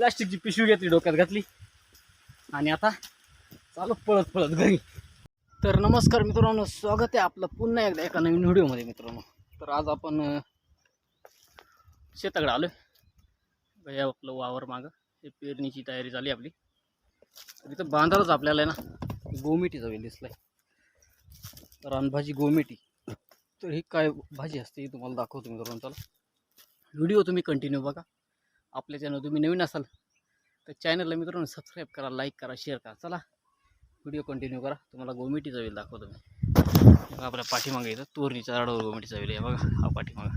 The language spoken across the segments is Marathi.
प्लॅस्टिकची पिशवी घेतली डोक्यात घातली. आणि आता चालू पळत पळत घरी. तर नमस्कार मित्रांनो स्वागत आहे आपलं पुन्हा एकदा एका नवीन व्हिडिओमध्ये मित्रांनो. तर आज आपण शेताकडे आलो आहे आपलं वावर मागं. हे पेरणीची तयारी झाली आपली. तर इथं बांधारच आपल्याला आहे ना गोमिटीचा वेल दिसलाय. रानभाजी गोमिटी. तर ही काय भाजी असते ही तुम्हाला दाखवतो मित्रांनो चला. व्हिडिओ तुम्ही कंटिन्यू बघा. आपल्या चॅनल तुम्ही नवीन असाल तर चॅनलला मित्रांनो सबस्क्राईब करा लाईक करा शेअर करा. चला व्हिडिओ कंटिन्यू करा. तुम्हाला गोमिटीचा वेल दाखवतो मी. बघा आपल्या पाठीमागे येतं तोरणीच्या झाडावर गोमिटीचा वेल आहे. बघा हा पाठीमागा.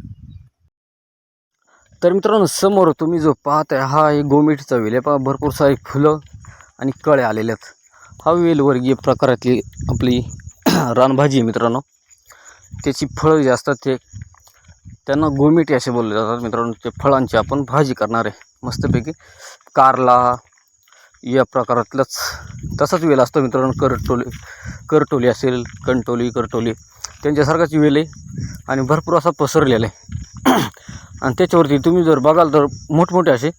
तर मित्रांनो समोर तुम्ही जो पाहताय हा एक गोमिटीचा वेल आहे. पहा भरपूर सारी फुलं आणि कळे आलेले आहेत. हा वेलवर्गीय प्रकारातली आपली रानभाजी आहे मित्रांनो. त्याची फळं जी असतात ते त्यांना गोमिटी असे बोलले जातात. मित्रांनो ते फळांची आपण भाजी करणार आहे. मस्तपैकी कारला या प्रकारातलंच तसाच वेल असतो मित्रांनो. करटोली करटोली असेल कंटोली करटोली. त्यांच्यासारखाच वेल आहे आणि भरपूर असा पसरलेला आहे. आणि त्याच्यावरती तुम्ही जर बघाल तर मोठमोठे असे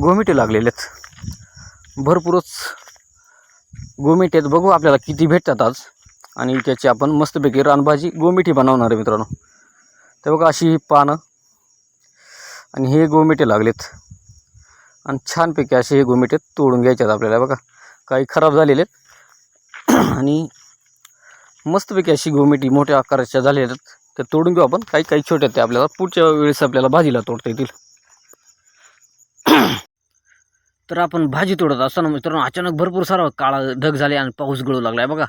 गोमिटे लागलेले आहेत. भरपूरच गोमिटे आहेत. बघू आपल्याला किती भेटतात आज. आणि त्याची आपण मस्तपैकी रानभाजी गोमिठी बनवणार आहे मित्रांनो. ते बघा अशी ही पानं. आणि हे गोमिटे लागलेत. आणि छानपैकी असे हे गोमिटे तोडून घ्यायचे आहेत आपल्याला बघा. काही खराब झालेले आहेत. आणि मस्तपैकी अशी गोमिटी मोठ्या आकाराच्या झालेल्या आहेत. त्या तोडून घेऊ आपण. काही काही छोट्या ते आपल्याला. पुढच्या वेळेस आपल्याला भाजीला तोडता येतील. तर आपण भाजी तोडत असताना मित्रांनो अचानक भरपूर सारा काळा ढग झाले आणि पाऊस गळू लागला आहे बघा.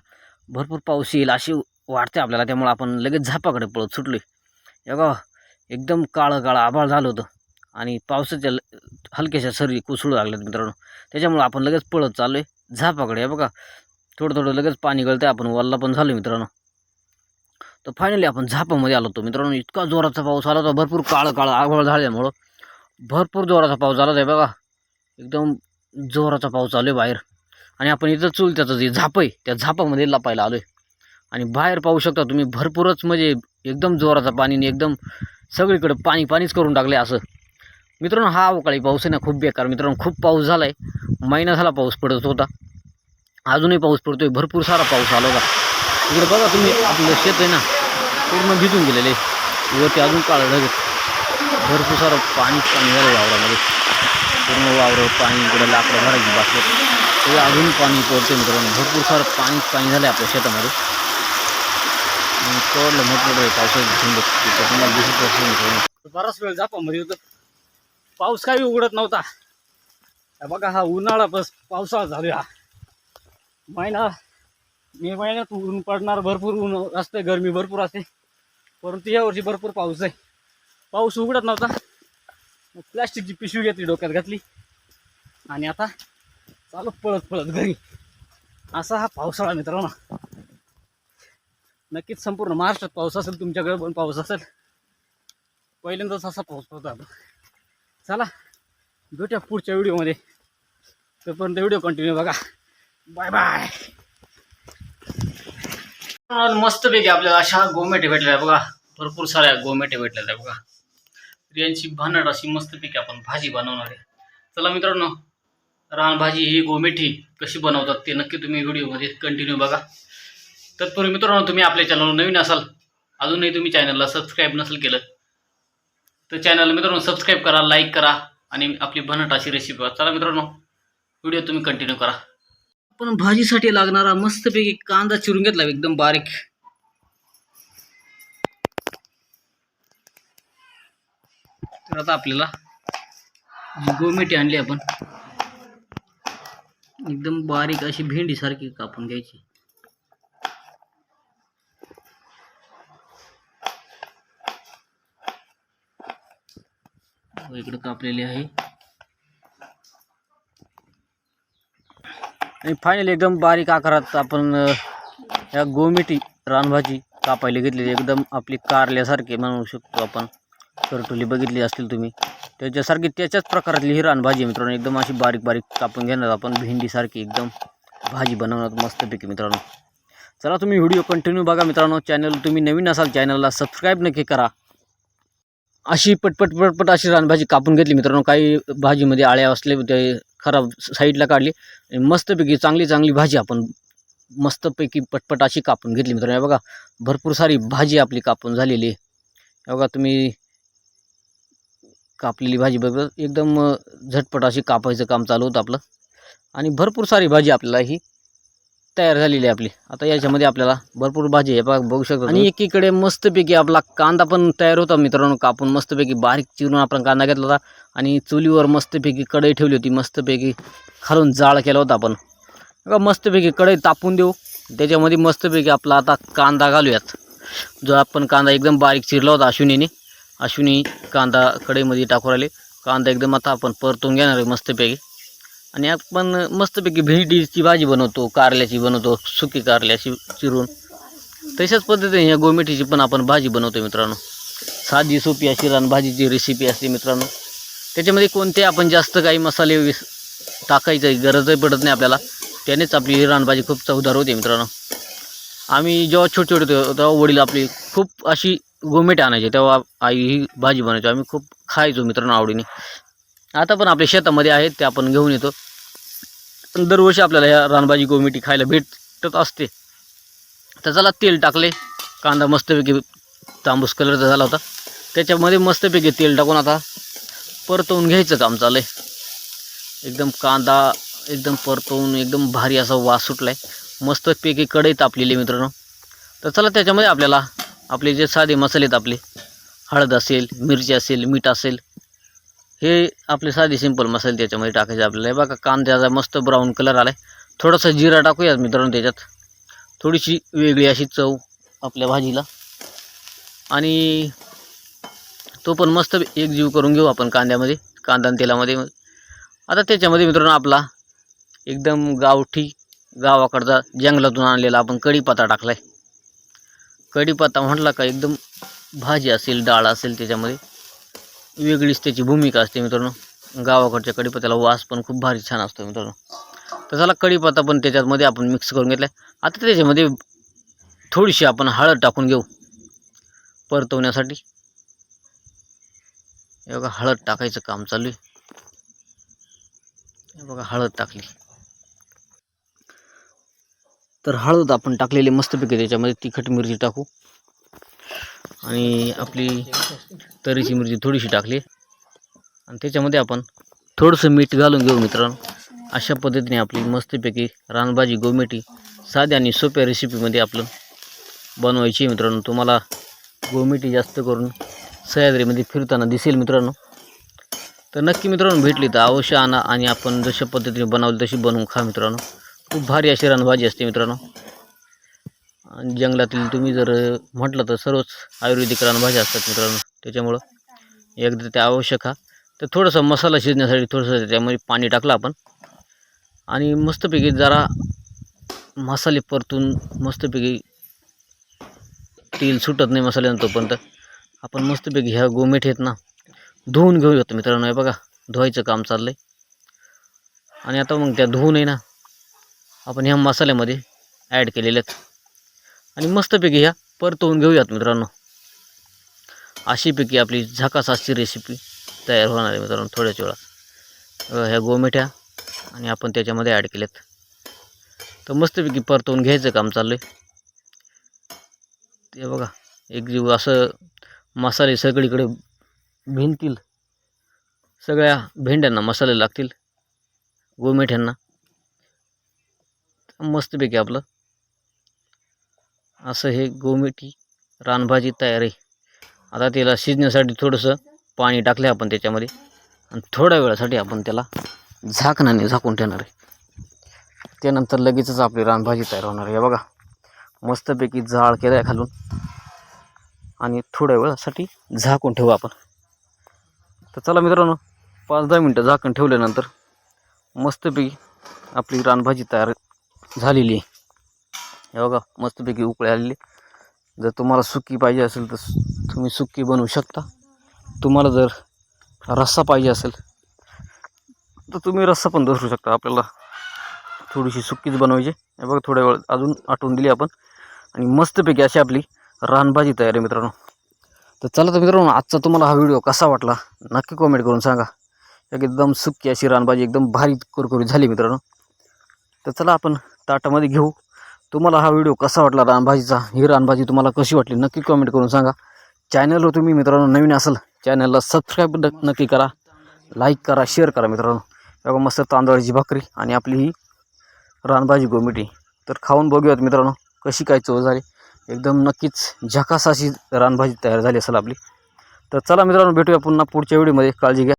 भरपूर पाऊस येईल अशी वाटते आपल्याला. त्यामुळे आपण लगेच झापाकडे पळत सुटलो बघा एकदम काळं काळं आभाळ झालं होतं. आणि पावसाच्या ल- हलक्याशा सरी कोसळू लागल्यात मित्रांनो. त्याच्यामुळं आपण लगेच पळत चाललो आहे झापाकडे हे बघा. थोडं थोडं लगेच पाणी गळतं आपण वल्ला पण झालो मित्रांनो. तर फायनली आपण झापामध्ये आलो होतो मित्रांनो. इतका जोराचा पाऊस आला होता. भरपूर काळं काळं आभाळ झाल्यामुळं. भरपूर जोराचा पाऊस झाला होता हे बघा. एकदम जोराचा पाऊस चालू आहे बाहेर. आणि आपण इथं चूल त्याचं जे झाप आहे त्या झापामध्ये लपायला आलो आहे आणि बाहेर पाहू शकता तुम्ही भरपूरच म्हणजे एकदम जोराचा पाणी एकदम सगळीकडे पाणी पाणीच करून टाकले असं. मित्रांनो हा अवकाळी पाऊस आहे ना खूप बेकार. मित्रांनो खूप पाऊस झाला आहे महिना झाला पाऊस पडत होता. अजूनही पाऊस पडतो आहे भरपूर सारा पाऊस आला होता. इकडे बघा तुम्ही आपलं शेत आहे ना पूर्ण भिजून गेलेले. आहे. वरती अजून काळं ढग भरपूर सारं पाणीच पाणी झालं वावरामध्ये. पूर्ण वावर पाणी इकडे लाकडं भरायची बाकी ते अजून पाणी पडते मित्रांनो. भरपूर सारं पाणीच पाणी झालं आपल्या शेतामध्ये. कळलं मोठमोठं दिसत असेल बराच वेळ जापामध्ये म्हणजे होतं पाऊस काही उघडत नव्हता. बघा हा उन्हाळा बस पावसाळा झालो. हा महिना मे महिन्यात ऊन पडणार भरपूर ऊन असते गरमी भरपूर असते. परंतु यावर्षी भरपूर पाऊस आहे. पाऊस उघडत नव्हता. मग प्लॅस्टिकची पिशवी घेतली डोक्यात घातली. आणि आता चालू पळत पळत घरी. असा हा पावसाळा मित्रांनो. नक्कीच संपूर्ण महाराष्ट्रात पाऊस असेल तुमच्याकडे पण पाऊस असेल. पहिल्यांदाच असा पाऊस पडतो आपण चला भेटूया पुढच्या व्हिडिओमध्ये. तोपर्यंत व्हिडिओ कंटिन्यू बघा. बाय बाय मस्तपैकी आपल्याला अशा गोमेटे भेटल्या बघा. भरपूर साऱ्या गोमेटे भेटलेल्या बघा. स्त्रियांची यांची भन्नाट अशी मस्तपैकी आपण भाजी बनवणार आहे. चला मित्रांनो रानभाजी ही गोमेठी कशी बनवतात ते नक्की तुम्ही व्हिडिओमध्ये कंटिन्यू बघा. तत्पूर्वी मित्रांनो तुम्ही आपल्या चॅनलवर नवीन असाल अजूनही तुम्ही चॅनलला सबस्क्राईब नसेल केलं तर चॅनलला मित्रांनो सबस्क्राईब करा लाईक करा आणि आपली भन्नाट अशी रेसिपी चला मित्रांनो व्हिडिओ तुम्ही कंटिन्यू करा. आपण भाजीसाठी लागणारा मस्तपैकी कांदा चिरून घेतला एकदम बारीक. तर आता आपल्याला गोमेटी आणली आपण. एकदम बारीक अशी भेंडीसारखी कापून घ्यायची. व इकडं कापलेली आहे. आणि फायनली एकदम बारीक आकारात आपण या गोमिटी रानभाजी कापायला घेतलेली. एकदम आपली कारल्यासारखी म्हणू शकतो आपण. करटोली बघितली असतील तुम्ही. त्याच्यासारखी त्याच्याच प्रकारातली ही रानभाजी मित्रांनो. एकदम अशी बारीक बारीक कापून घेणार आपण. भेंडीसारखी एकदम भाजी बनवणार मस्तपैकी मित्रांनो. चला तुम्ही व्हिडिओ कंटिन्यू बघा मित्रांनो. चॅनल तुम्ही नवीन असाल चॅनलला सबस्क्राईब नक्की करा. अशी पटपट पटपट अशी रानभाजी कापून घेतली मित्रांनो. काही भाजीमध्ये आळ्या असले ते खराब साईडला काढली. आणि मस्तपैकी चांगली चांगली भाजी आपण मस्तपैकी पटपट अशी कापून घेतली मित्रांनो. बघा भरपूर सारी भाजी आपली कापून झालेली आहे. बघा तुम्ही कापलेली भाजी बघा एकदम झटपट अशी कापायचं काम चालू होतं आपलं. आणि भरपूर सारी भाजी आपल्याला ही तयार झालेली आहे आपली. आता याच्यामध्ये आपल्याला भरपूर भाजी आहे. बघा बघू शकतो आणि एकीकडे मस्तपैकी आपला कांदा पण तयार होता मित्रांनो. कापून मस्तपैकी बारीक चिरून आपण कांदा घेतला होता. आणि चुलीवर मस्तपैकी कढई ठेवली होती. मस्तपैकी खालून जाळ केला होता आपण. बघा मस्तपैकी कढई तापून देऊ. त्याच्यामध्ये मस्तपैकी आपला आता कांदा घालूयात. जो आपण कांदा एकदम बारीक चिरला होता अश्विनीने. अश्विनी कांदा कढईमध्ये टाकू राहिले. कांदा एकदम आता आपण परतून घेणार आहे मस्तपैकी. आणि आपण मस्तपैकी भेंडीची भाजी बनवतो कारल्याची बनवतो सुकी कारल्याची चिरून. तशाच पद्धतीने या गोमेठीची पण आपण भाजी बनवतो मित्रांनो. साधी सोपी अशी रानभाजीची रेसिपी असते मित्रांनो. त्याच्यामध्ये कोणते आपण जास्त काही मसाले विस टाकायची गरजही पडत नाही आपल्याला. त्यानेच आपली ही रानभाजी खूप चवदार होते मित्रांनो. आम्ही जेव्हा छोटे छोटे होतो तेव्हा वडील आपली खूप अशी गोमेटे आणायचे. तेव्हा आई ही भाजी बनायची आम्ही खूप खायचो मित्रांनो आवडीने. आता पण आपल्या शेतामध्ये आहेत ते आपण घेऊन येतो. पण दरवर्षी आपल्याला ह्या रानभाजी गोमिटी खायला भेटत असते. तर चला तेल टाकले. कांदा मस्तपैकी तांबूस कलरचा झाला होता. त्याच्यामध्ये मस्तपैकी तेल टाकून आता परतवून घ्यायचं काम चालू आहे एकदम कांदा एकदम परतवून एकदम भारी असा वास सुटला आहे मस्तपैकी कढई तापलेली मित्रांनो. तर चला त्याच्यामध्ये आपल्याला आपले जे साधे मसाले आहेत आपले हळद असेल मिरची असेल मीठ असेल हे आपले साधी सिंपल मसाले त्याच्यामध्ये टाकायचे आपल्याला. हे बघा कांद्याचा मस्त ब्राऊन कलर आला आहे थोडासा जिरा टाकूयात मित्रांनो त्याच्यात. थोडीशी वेगळी अशी चव आपल्या भाजीला. आणि तो पण मस्त एकजीव करून घेऊ आपण कांद्यामध्ये कांदा आणि तेलामध्ये. आता त्याच्यामध्ये मित्रांनो आपला एकदम गावठी गावाकडचा जंगलातून आणलेला आपण कढीपत्ता टाकला आहे कढीपत्ता म्हटला का एकदम भाजी असेल डाळ असेल त्याच्यामध्ये. वेगळीच त्याची भूमिका असते मित्रांनो. गावाकडच्या कढीपत्त्याला वास पण खूप भारी छान असतो मित्रांनो. तर झाला कढीपत्ता पण त्याच्यामध्ये आपण मिक्स करून घेतला आहे आता त्याच्यामध्ये थोडीशी आपण हळद टाकून घेऊ. परतवण्यासाठी. हे बघा हळद टाकायचं काम चालू आहे. हे बघा हळद टाकली. तर हळद आपण टाकलेली मस्तपैकी त्याच्यामध्ये तिखट मिरची टाकू. आणि आपली तरीची मिरची थोडीशी टाकली. आणि त्याच्यामध्ये आपण थोडंसं मीठ घालून घेऊ मित्रांनो. अशा पद्धतीने आपली मस्तपैकी रानभाजी गोमेटी साध्या आणि सोप्या रेसिपीमध्ये आपलं बनवायची आहे मित्रांनो. तुम्हाला गोमेटी जास्त करून सह्याद्रीमध्ये फिरताना दिसेल मित्रांनो. तर नक्की मित्रांनो भेटली तर अवश्य आणा आणि आपण जशा पद्धतीने बनवली तशी बनवून खा मित्रांनो. खूप भारी अशी रानभाजी असते मित्रांनो. जंगलातील तुम्ही जर म्हटलं तर सर्वच आयुर्वेदिक रानभाज्या असतात मित्रांनो. त्याच्यामुळं एकदा ते आवश्यक हा. तर थोडंसं मसाला शिजण्यासाठी थोडंसं त्याच्यामध्ये पाणी टाकलं आपण. आणि मस्तपैकी जरा मसाले परतून मस्तपैकी तेल सुटत नाही मसाल्यानं तोपर्यंत. आपण मस्तपैकी ह्या गोमेठ आहेत ना धुवून घेऊयात मित्रांनो. हे बघा धुवायचं काम चाललं आहे आणि आता मग त्या धुवून आहे ना आपण ह्या मसाल्यामध्ये ॲड केलेल्या आहेत आणि मस्तपैकी ह्या परतवून घेऊयात मित्रांनो. अशीपैकी आपली झकासाची रेसिपी तयार होणार आहे मित्रांनो थोड्याच वेळात. ह्या गोमिठ्या आणि आपण त्याच्यामध्ये ॲड केल्यात. तर मस्तपैकी परतवून घ्यायचं काम चाललं आहे ते बघा एक जीव असं मसाले सगळीकडे भिंतील. सगळ्या भेंड्यांना मसाले लागतील. गोमेठ्यांना मस्तपैकी आपलं असं हे गोमेठी रानभाजी तयार आहे. आता त्याला शिजण्यासाठी थोडंसं पाणी टाकलं आपण त्याच्यामध्ये. आणि थोड्या वेळासाठी आपण त्याला झाकणाने झाकून ठेवणार आहे. त्यानंतर लगेचच आपली रानभाजी तयार होणार आहे. बघा मस्तपैकी जाळ केलं आहे खालून. आणि थोड्या वेळासाठी झाकून ठेवू आपण. तर चला मित्रांनो पाच दहा मिनटं झाकण ठेवल्यानंतर मस्तपैकी आपली रानभाजी तयार झालेली आहे. हे बघा मस्तपैकी उकळे आलेले. जर तुम्हाला सुकी पाहिजे असेल तर तुम्ही सुकी बनवू शकता. तुम्हाला जर रस्सा पाहिजे असेल तर तुम्ही रस्सा पण धरू शकता. आपल्याला थोडीशी सुकीच बनवायची. हे बघा थोड्या वेळ अजून आठवून दिली आपण. आणि मस्तपैकी अशी आपली रानभाजी तयार आहे मित्रांनो. तर चला तर मित्रांनो आजचा तुम्हाला हा व्हिडिओ कसा वाटला नक्की कॉमेंट करून सांगा. एकदम सुक्की अशी रानभाजी एकदम भारी कुरकुरी झाली मित्रांनो. तर चला आपण ताटामध्ये घेऊ. तुम्हाला हा व्हिडिओ कसा वाटला? रानभाजीचा ही रानभाजी तुम्हाला कशी वाटली? नक्की कमेंट करून सांगा. चॅनलवर तुम्ही मित्रांनो नवीन असाल चॅनलला सबस्क्राईब नक्की करा. लाईक करा शेअर करा मित्रांनो. बघा मस्त तांदळाची भाकरी आणि आपली ही रानभाजी गोमिटी. तर खाऊन बघूयात मित्रांनो कशी काय चव झाली. एकदम नक्कीच झकास अशी रानभाजी तयार झाली असेल आपली. तर चला मित्रांनो भेटूया पुन्हा पुढच्या व्हिडिओमध्ये काळजी घ्या.